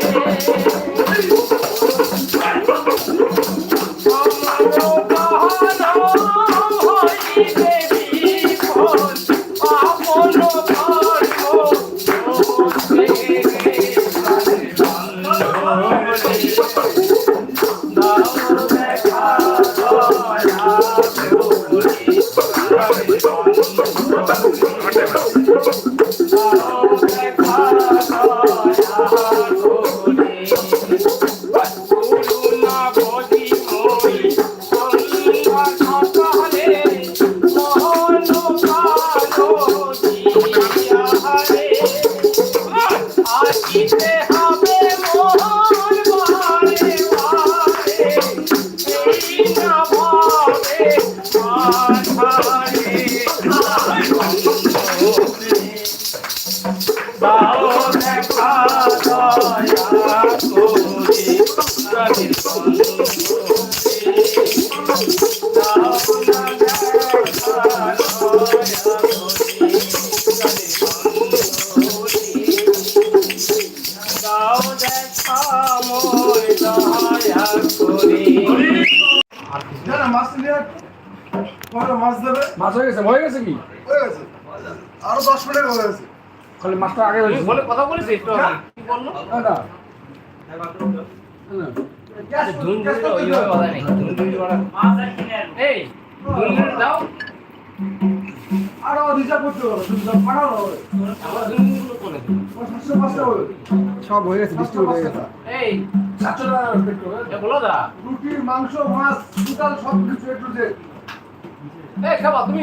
Thank you. মাছ হয়ে গেছে হয়ে গেছে কি হয়ে গেছে আরও দশ মিনিট হয়ে গেছে খালি মাছটা আগে বলে কথা বলেছে একটু বলল না আরও রিজার্ভ করতে হবে পাঠানো হবে। সাতশো পাঁচটা হবে। সব হয়ে গেছে ডিস্ট্রিবিউট হয়ে গেছে। এই সাতশো টাকা বলো দা। রুটি মাংস মাছ সব কিছু একটু যে এই খাবা তুমি।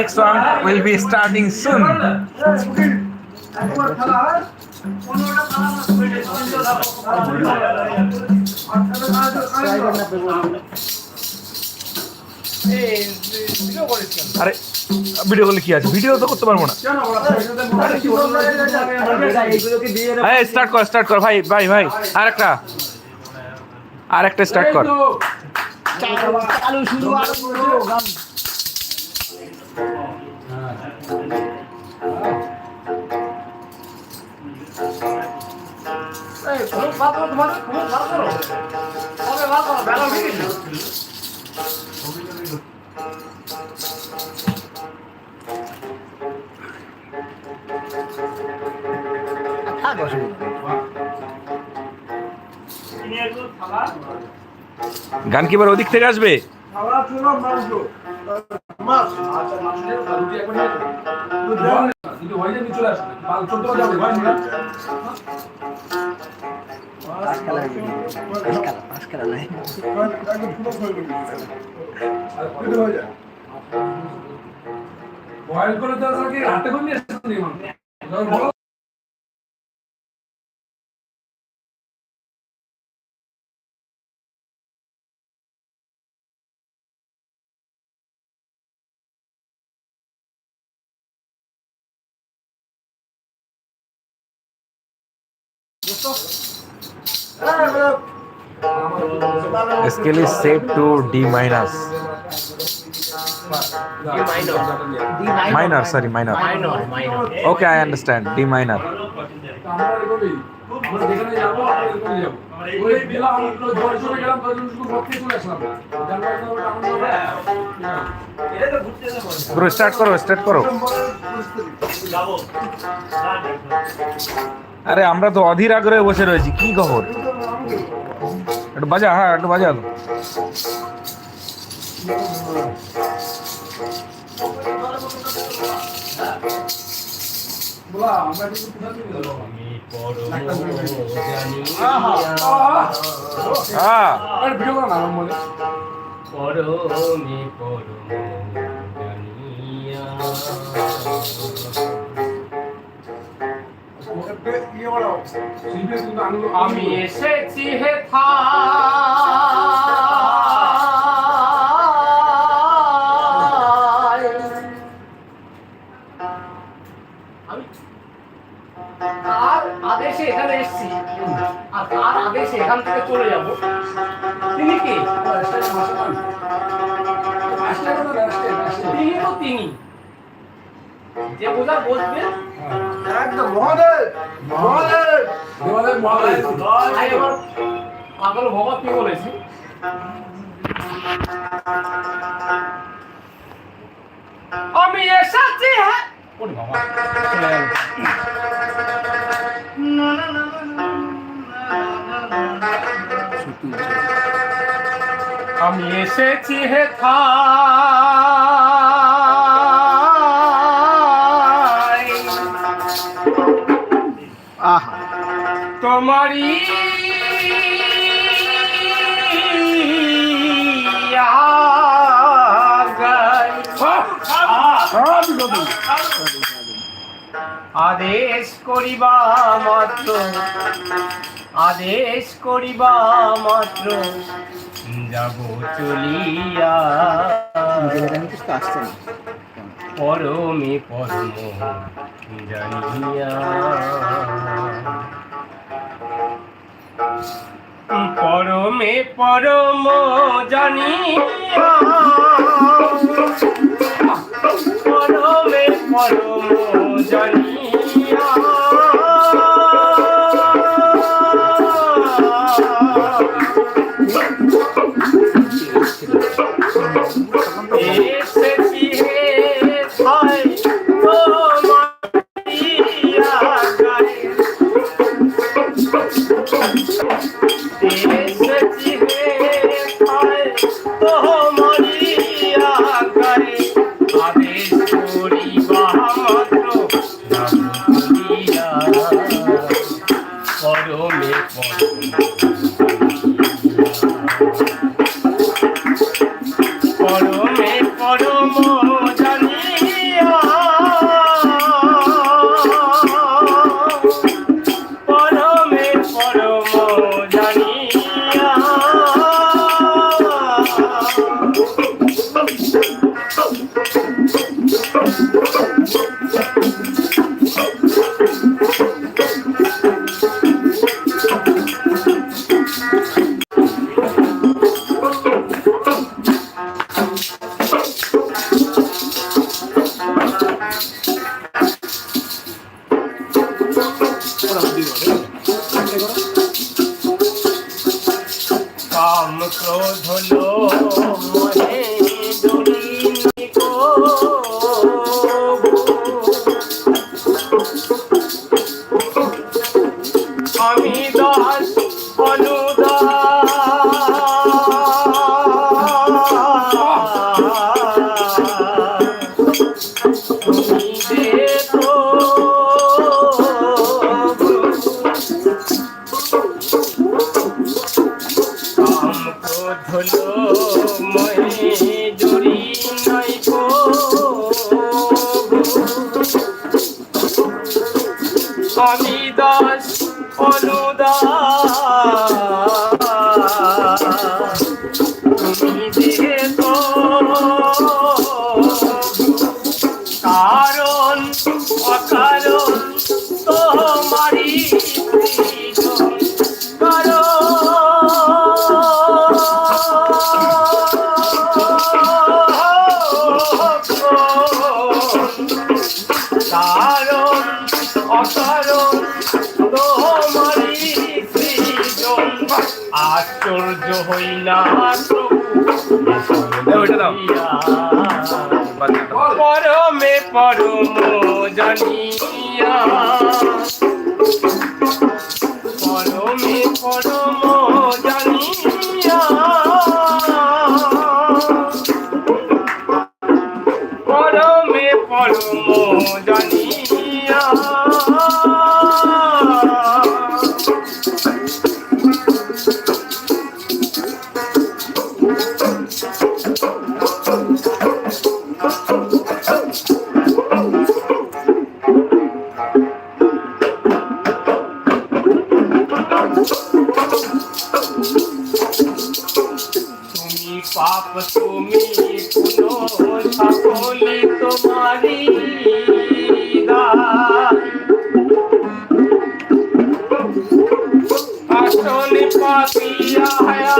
Next one will be starting soon. আরে ভিডিও করলে কি আছে? ভিডিও তো করতে পারব না। এই স্টার্ট কর স্টার্ট কর ভাই ভাই ভাই আর একটা আর একটা স্টার্ট কর। চালু শুরু আর গান কি এবার ওদিক থেকে আসবে? বয়েল করে তো হাতে করে নিয়ে আসতে ওই গেলাম আমরা জল চলে গেলাম তাদের শুধু ভর্তি চলে আসলাম জানবার জানবার আমরা পুরো স্টার্ট করো স্টার্ট করো আরে আমরা তো অধীর আগ্রহে বসে রয়েছি, কি খবর? একটু বাজা হ্যাঁ একটু বাজা। তো। বলা আমরা কিন্তু একটা ইয়ে কিন্তু আমি এসেছি হে তার আদেশে এখানে এসেছি? আর তার আদেশে এখান থেকে চলে যাব? তিনি কি? তিনি তো তিনি। যে বোঝা বসবে একদম মহাদেব মহাদেব। দেওয়ালে মহাদেব। তাই আমার পাগল ভগত কি বলেছে? আমি এসেছি হ্যাঁ। ওরে বাবা। আমি এসেছি হে থাই আগায় আদেশ করিবা মাত্র আদেশ করিবা মাত্র যাব চলিয়া। পরমে পরম জানিয়া। পরমে পরম জানিয়া পরমে পরম জানিয়া এসেছি পরমে পরম পরমে আমি দাস অনুদান আশ্চর্য হই না এ, ওইটা দাও। পরমে পরম জানিয়া পরমে পরম জানিয়া পরমে পরম জানিয়া পাপ তুমি কোনো সকলে তোমারি আসলে পাপিয়া হায়া